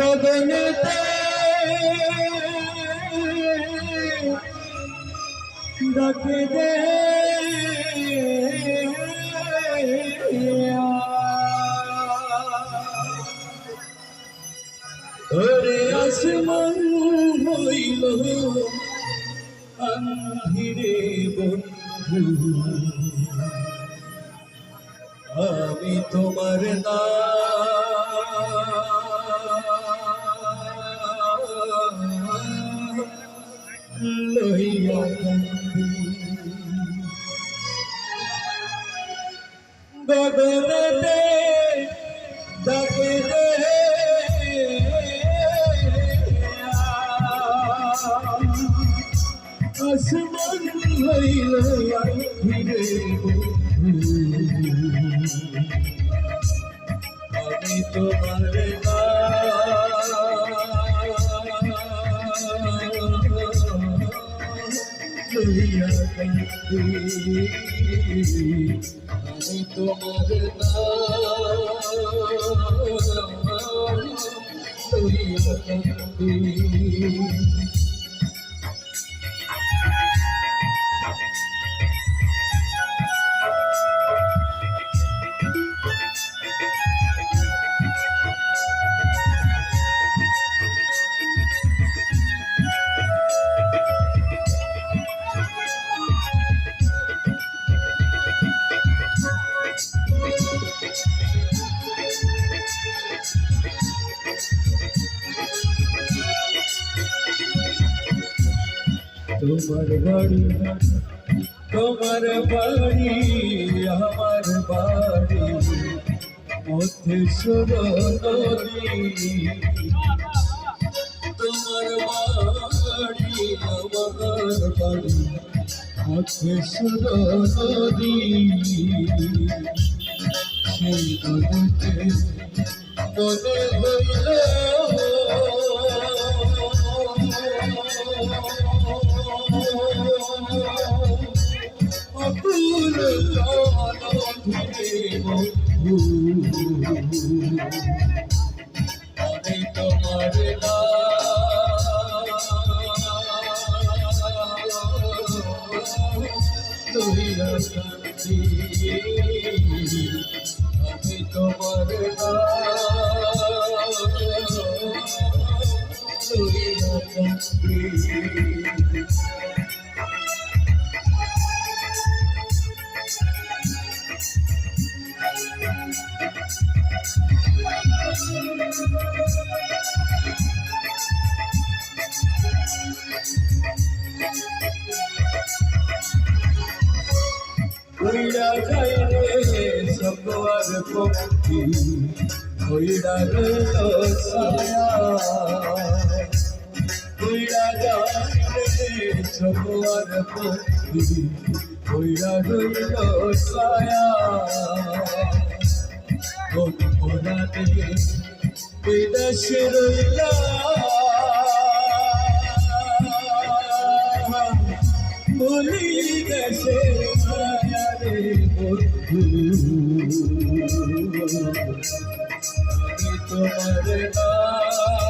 গগনেতে ডাকে দে ওরে আসমান হইল আন্ধিরে বন্ধু আমি তোমার না গগনেতে ডাকে দে আসমান হইল ফিরে তোমার আমি তোমার না লইয়া কান্দি। তোমার বাড়ি তোমার বাড়ি আমার বাড়ি মধ্যে সুর তোমার বাড়ি, আমার বাড়ি মধ্যে সুর সেই মনে হইল আমি তোমার আমি তোমার না উইড়া যায় রে সকবার পক্ষী, উইড়া রইল ছায়া। উইড়া যায় রে সকবার পক্ষী, উইড়া রইল ছায়া। কোন রইলা বলি গেছে তোমার